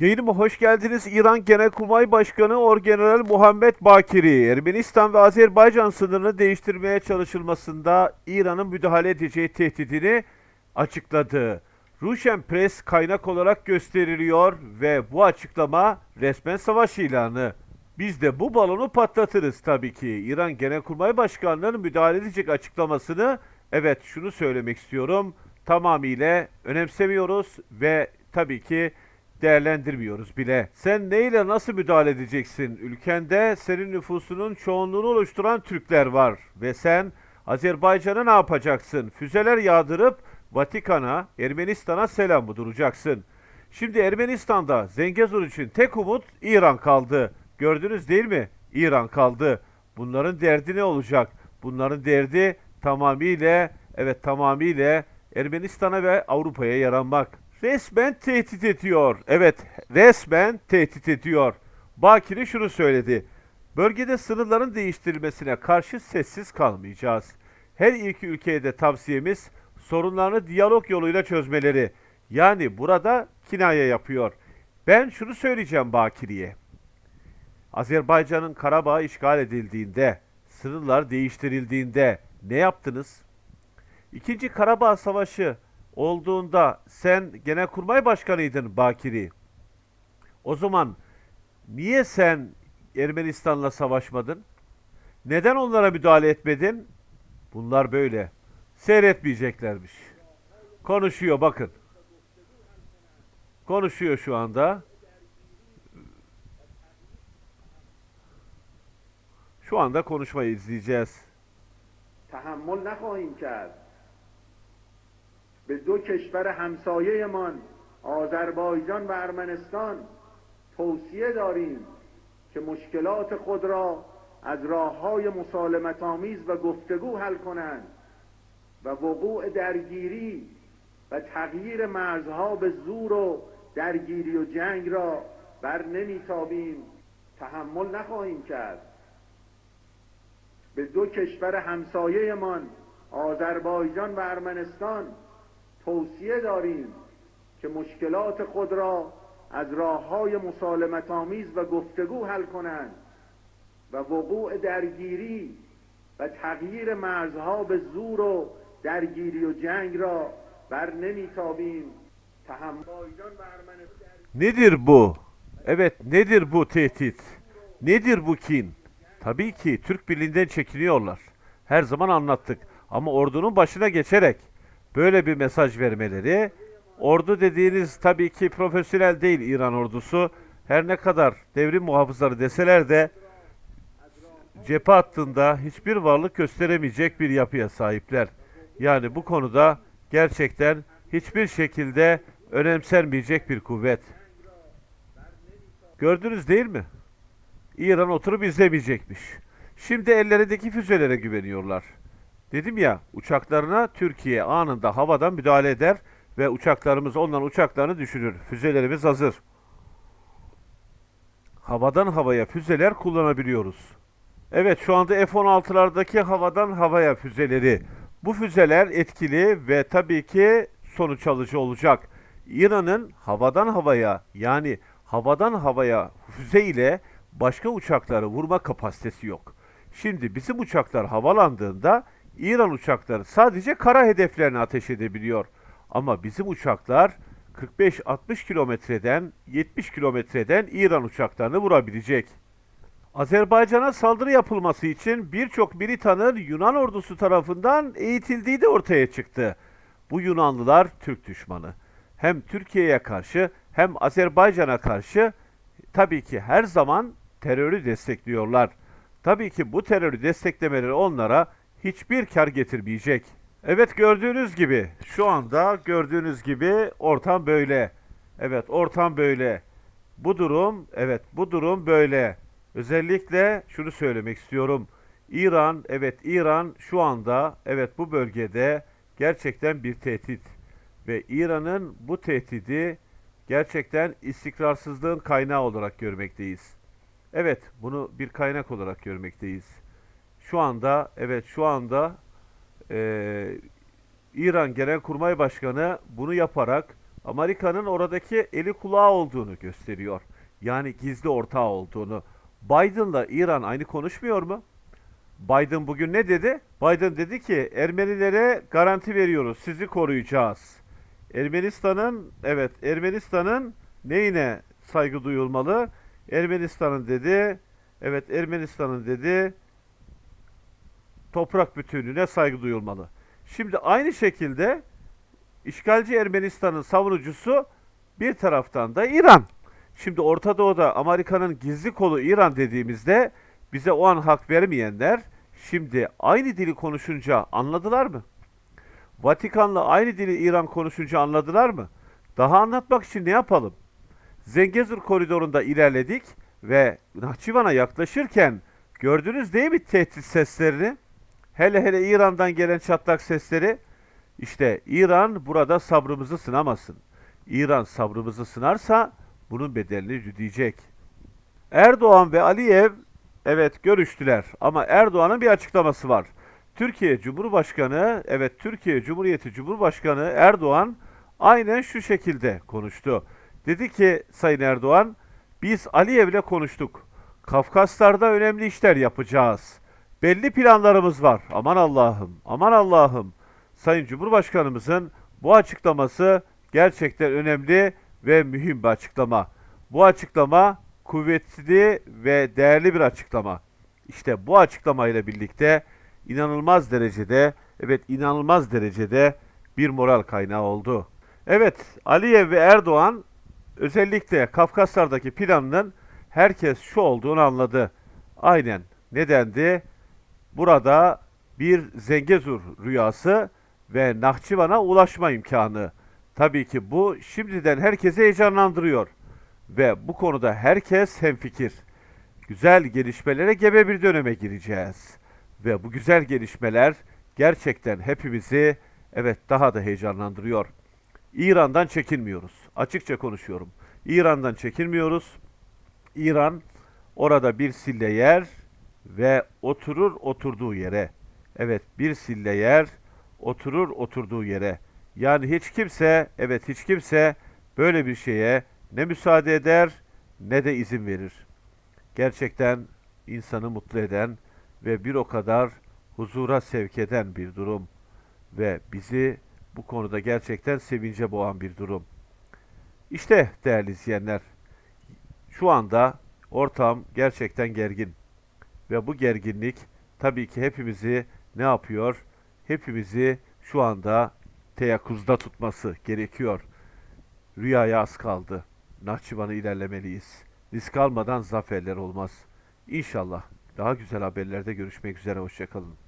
Yayınıma hoş geldiniz. İran Genelkurmay Başkanı Orgeneral Muhammed Bakiri, Ermenistan ve Azerbaycan sınırını değiştirmeye çalışılmasında İran'ın müdahale edeceği tehdidini açıkladı. Russian Press kaynak olarak gösteriliyor ve bu açıklama resmen savaş ilanı. Biz de bu balonu patlatırız tabii ki. İran Genelkurmay Başkanlığı'nın müdahale edecek açıklamasını evet şunu söylemek istiyorum. Tamamıyla önemsemiyoruz ve tabii ki değerlendirmiyoruz bile. Sen neyle nasıl müdahale edeceksin? Ülkende senin nüfusunun çoğunluğunu oluşturan Türkler var ve sen Azerbaycan'a ne yapacaksın? Füzeler yağdırıp Vatikan'a, Ermenistan'a selam mı duracaksın? Şimdi Ermenistan'da Zengezur için tek umut İran kaldı. Gördünüz değil mi? İran kaldı. Bunların derdi ne olacak? Bunların derdi tamamıyla, evet tamamıyla Ermenistan'a ve Avrupa'ya yaranmak. Resmen tehdit ediyor. Evet, resmen tehdit ediyor. Bakire şunu söyledi. Bölgede sınırların değiştirilmesine karşı sessiz kalmayacağız. Her iki ülkeye de tavsiyemiz sorunlarını diyalog yoluyla çözmeleri. Yani burada kinaye yapıyor. Ben şunu söyleyeceğim Bakiri'ye. Azerbaycan'ın Karabağ işgal edildiğinde, sınırlar değiştirildiğinde ne yaptınız? İkinci Karabağ Savaşı olduğunda sen genelkurmay başkanıydın Bakiri. O zaman niye sen Ermenistan'la savaşmadın? Neden onlara müdahale etmedin? Bunlar böyle. Seyretmeyeceklermiş. Konuşuyor bakın. Konuşuyor şu anda. Şu anda konuşmayı izleyeceğiz. Tahammül nahayim kard. به دو کشور همسایهمان آذربایجان و ارمنستان توصیه داریم که مشکلات خود را از راه های مسالمت آمیز و گفتگو حل کنند و وقوع درگیری و تغییر مرزها به زور و درگیری و جنگ را بر نمیتابیم. تحمل نخواهیم کرد. به دو کشور همسایهمان آذربایجان و ارمنستان توصیه داریم که مشکلات خود را از راه های مسالمت آمیز و گفتگو حل کنند و وقوع درگیری و تغییر مرزها به زور و درگیری و جنگ را بر نمیتابیم تحمل و ارمنستان Nedir bu? Evet, nedir bu tehdit? Nedir bu kin? Tabii ki Türk Birliği'nden çekiniyorlar. Her zaman anlattık. Ama ordunun başına geçerek böyle bir mesaj vermeleri, ordu dediğiniz tabii ki profesyonel değil İran ordusu. Her ne kadar devrim muhafızları deseler de cephe hattında hiçbir varlık gösteremeyecek bir yapıya sahipler. Yani bu konuda gerçekten hiçbir şekilde önemsenmeyecek bir kuvvet. Gördünüz değil mi? İran oturup izlemeyecekmiş. Şimdi ellerindeki füzelere güveniyorlar. Dedim ya uçaklarına Türkiye anında havadan müdahale eder ve uçaklarımız onların uçaklarını düşürür. Füzelerimiz hazır. Havadan havaya füzeler kullanabiliyoruz. Evet şu anda F-16'lardaki havadan havaya füzeleri. Bu füzeler etkili ve tabii ki sonuç alıcı olacak. İran'ın havadan havaya yani havadan havaya füze ile başka uçakları vurma kapasitesi yok. Şimdi bizim uçaklar havalandığında İran uçakları sadece kara hedeflerine ateş edebiliyor. Ama bizim uçaklar 45-60 kilometreden 70 kilometreden İran uçaklarını vurabilecek. Azerbaycan'a saldırı yapılması için birçok militanın Yunan ordusu tarafından eğitildiği de ortaya çıktı. Bu Yunanlılar Türk düşmanı. Hem Türkiye'ye karşı hem Azerbaycan'a karşı tabii ki her zaman terörü destekliyorlar. Tabii ki bu terörü desteklemeleri onlara hiçbir kar getirmeyecek. Evet gördüğünüz gibi şu anda gördüğünüz gibi ortam böyle. Evet ortam böyle. Bu durum evet bu durum böyle. Özellikle şunu söylemek istiyorum. İran evet İran şu anda evet bu bölgede gerçekten bir tehdit ve İran'ın bu tehdidi gerçekten istikrarsızlığın kaynağı olarak görmekteyiz. Evet, bunu bir kaynak olarak görmekteyiz. Şu anda, evet şu anda eee, İran Genelkurmay Başkanı bunu yaparak Amerika'nın oradaki eli kulağı olduğunu gösteriyor. Yani gizli ortağı olduğunu. Biden'la İran aynı konuşmuyor mu? Biden bugün ne dedi? Biden dedi ki Ermenilere garanti veriyoruz. Sizi koruyacağız. Ermenistan'ın evet Ermenistan'ın neyine saygı duyulmalı? Ermenistan'ın dedi evet Ermenistan'ın dedi toprak bütünlüğüne saygı duyulmalı. Şimdi aynı şekilde işgalci Ermenistan'ın savunucusu bir taraftan da İran. Şimdi Orta Doğu'da Amerika'nın gizli kolu İran dediğimizde bize o an hak vermeyenler şimdi aynı dili konuşunca anladılar mı? Vatikan'la aynı dili İran konuşunca anladılar mı? Daha anlatmak için ne yapalım? Zengezur koridorunda ilerledik ve Nahçıvan'a yaklaşırken gördünüz değil mi tehdit seslerini? Hele hele İran'dan gelen çatlak sesleri. İşte İran burada sabrımızı sınamasın. İran sabrımızı sınarsa bunun bedelini ödeyecek. Erdoğan ve Aliyev evet görüştüler ama Erdoğan'ın bir açıklaması var. Türkiye Cumhurbaşkanı, evet Türkiye Cumhuriyeti Cumhurbaşkanı Erdoğan aynen şu şekilde konuştu. Dedi ki Sayın Erdoğan, biz Aliyev'le konuştuk. Kafkaslar'da önemli işler yapacağız. Belli planlarımız var. Aman Allah'ım, aman Allah'ım. Sayın Cumhurbaşkanımızın bu açıklaması gerçekten önemli ve mühim bir açıklama. Bu açıklama kuvvetli ve değerli bir açıklama. İşte bu açıklamayla birlikte inanılmaz derecede, evet inanılmaz derecede bir moral kaynağı oldu. Evet, Aliyev ve Erdoğan özellikle Kafkaslar'daki planının herkes şu olduğunu anladı. Aynen nedendi? Burada bir Zengezur rüyası ve Nahçıvan'a ulaşma imkanı. Tabii ki bu şimdiden herkesi heyecanlandırıyor. Ve bu konuda herkes hemfikir. Güzel gelişmelere gebe bir döneme gireceğiz. Ve bu güzel gelişmeler gerçekten hepimizi evet daha da heyecanlandırıyor. İran'dan çekinmiyoruz. Açıkça konuşuyorum. İran'dan çekinmiyoruz. İran orada bir sille yer ve oturur oturduğu yere. Evet bir sille yer, oturur oturduğu yere. Yani hiç kimse, evet hiç kimse böyle bir şeye ne müsaade eder ne de izin verir. Gerçekten insanı mutlu eden ve bir o kadar huzura sevk eden bir durum ve bizi bu konuda gerçekten sevince boğan bir durum. İşte değerli izleyenler, şu anda ortam gerçekten gergin. Ve bu gerginlik tabii ki hepimizi ne yapıyor? Hepimizi şu anda teyakkuzda tutması gerekiyor. Rüyaya az kaldı. Nahçıvan'ı ilerlemeliyiz. Risk almadan zaferler olmaz. İnşallah daha güzel haberlerde görüşmek üzere. Hoşçakalın.